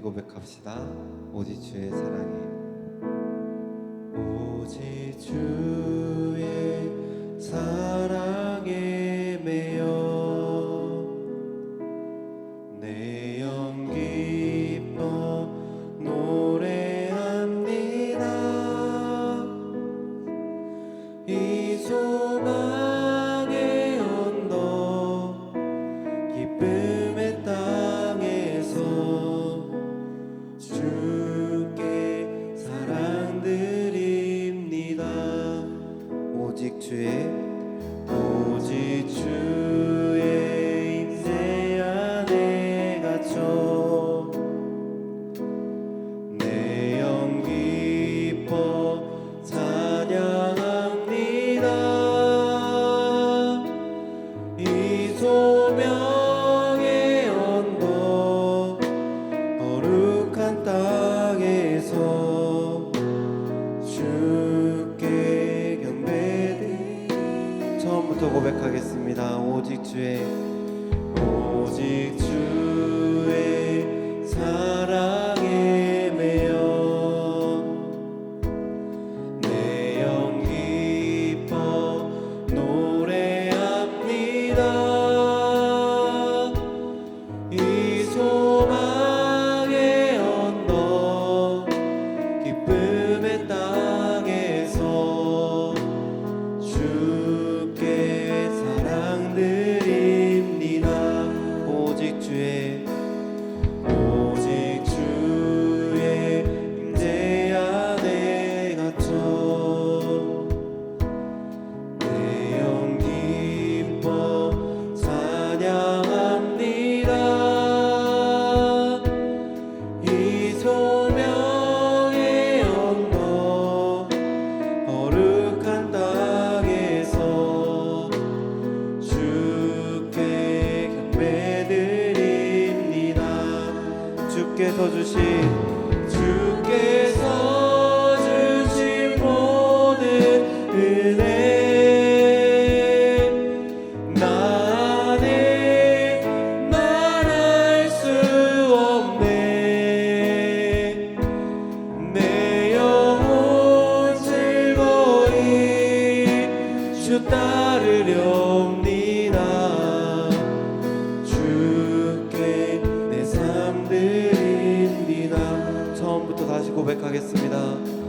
고백합시다. 오직 주의 사랑에 오직 주의 사랑에 매여 이 소망 고백하겠습니다.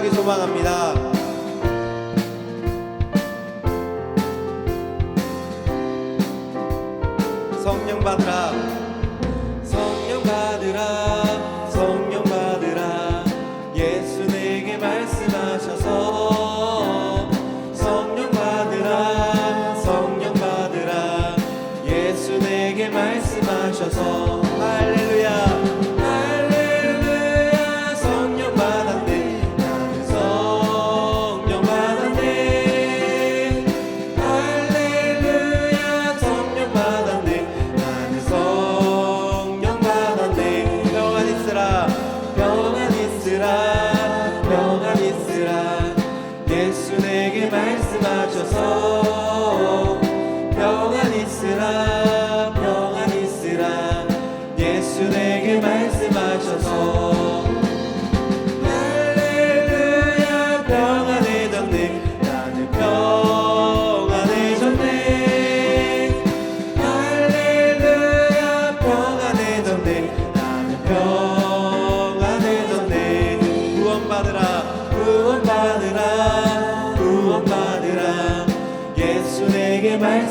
간절하게 소망합니다. 성령 받으라 성령 받으라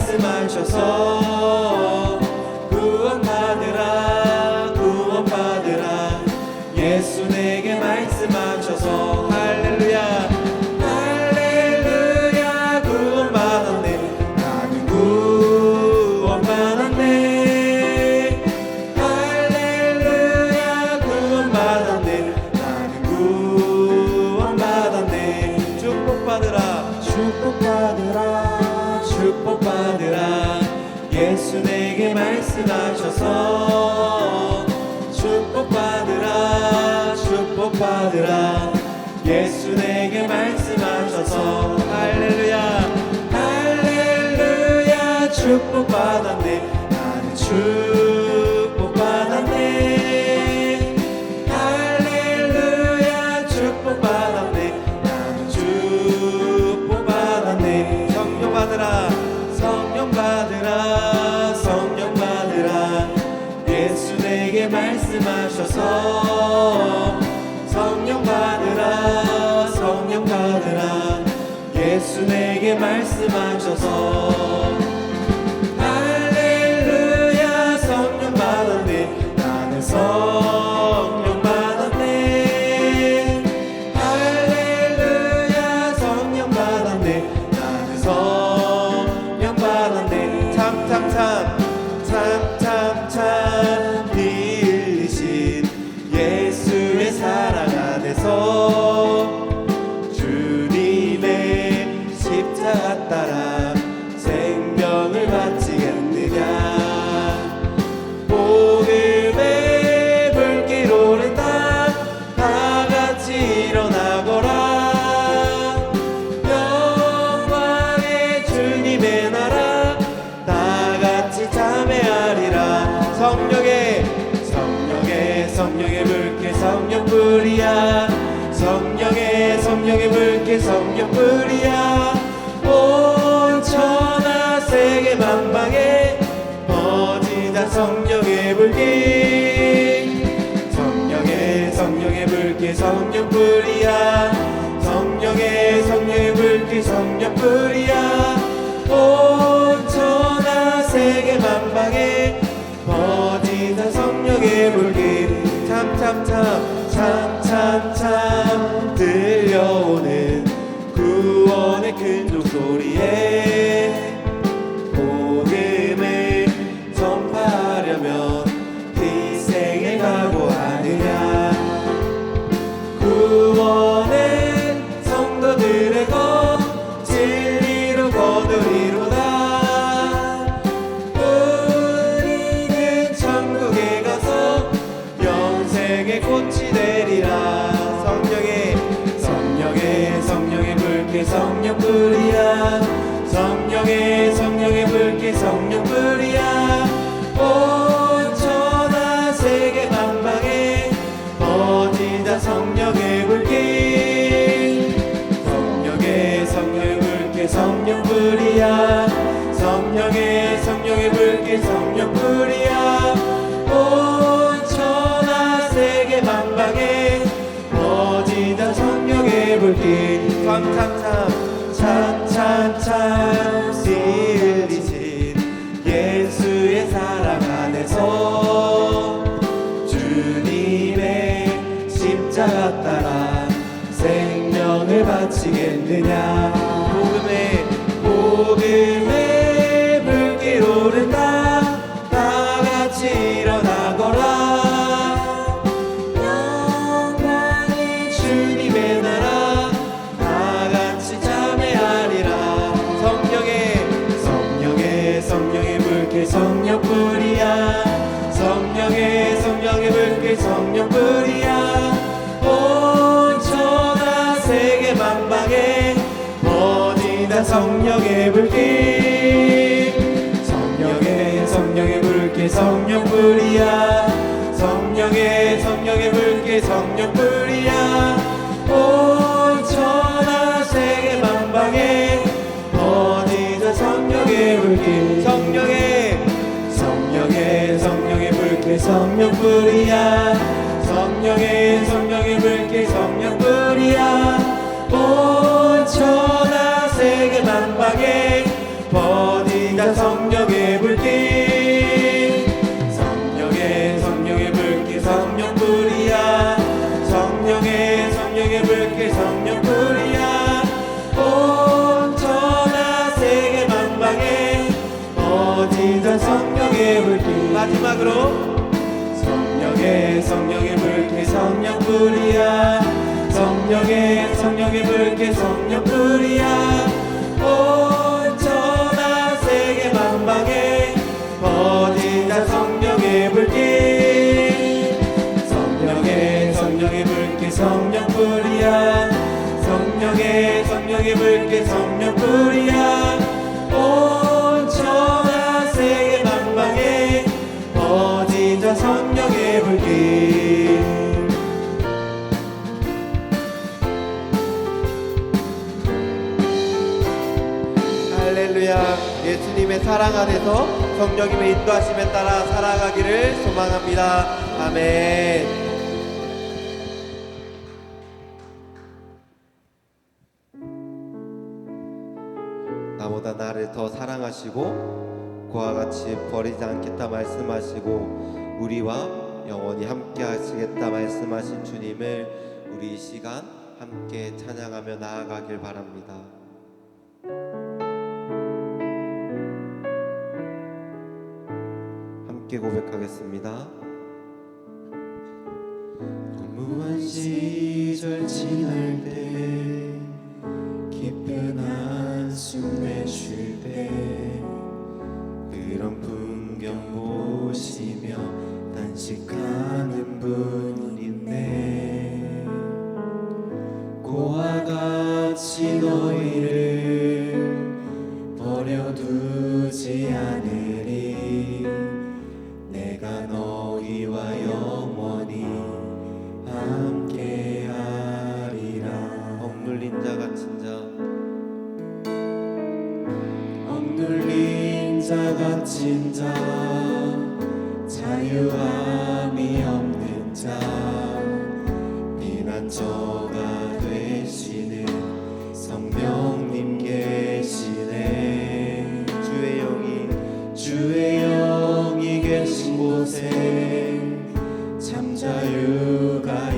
말씀하셔서 구원받으라 구원받으라. 예수 내게 말씀하셔서 할렐루야 할렐루야. 구원받았네. 나는 구원받았네. 할렐루야 구원받았네. 나는 구원받았네. 축복받으라 축복. 말씀하셔서 주 내게 말씀하자 성령의 불길. 성령의 성령의 불길 성령 불이야. 성령의 성령의 불길 성령 불이야. 온 천하 세계 만방에 퍼지는 성령의 불길. 참참참 참참 성령의 불길 성령의 성령의 불길 성령 뿌리야. 성령의 성령의 불길 성령 뿌리야. 온 천하 세계 만방에 어디서 성령의 불길 성령의 성령의 성령의 불길 성령 뿌리야 마지막으로 성령의 성령의 불길 성령 뿌리야. 성령의 성령의 불길 성령 뿌리야. 온 천하 세계 만방에 어디다 성령의 불길? 성령의 성령의 불길 성령 뿌리야. 성령의 성령의 불길 성령 뿌리야 안에서 성령님의 인도하심에 따라 살아가기를 소망합니다 아멘 나보다 나를 더 사랑하시고 그와 같이 버리지 않겠다 말씀하시고 우리와 영원히 함께 하시겠다 말씀하신 주님을 우리 이 시간 함께 찬양하며 나아가길 바랍니다. 함께 고백하겠습니다. 공무원 시절 지날 때 깊은 한숨 내쉴 때 그런 풍경 보시며 단식하는 분 있네 고와 같이 너희를 버려두지 않으 자 갇힌 자 자유함이 없는 자 피난처가 되시는 성령님 계시네. 주의 영이 주의 영이 계신 곳에 참 자유가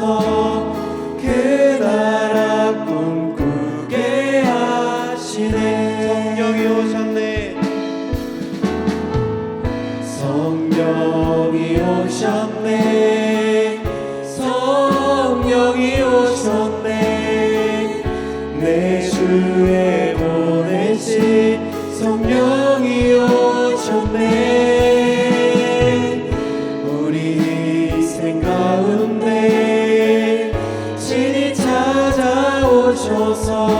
soul. 찾아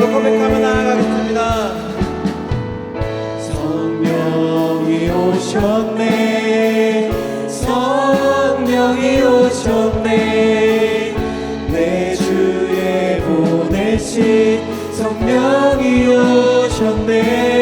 믿음으로 고백하며 나아가겠습니다. 성령이 오셨네. 성령이 오셨네. 내 주에 보내신 성령이 오셨네.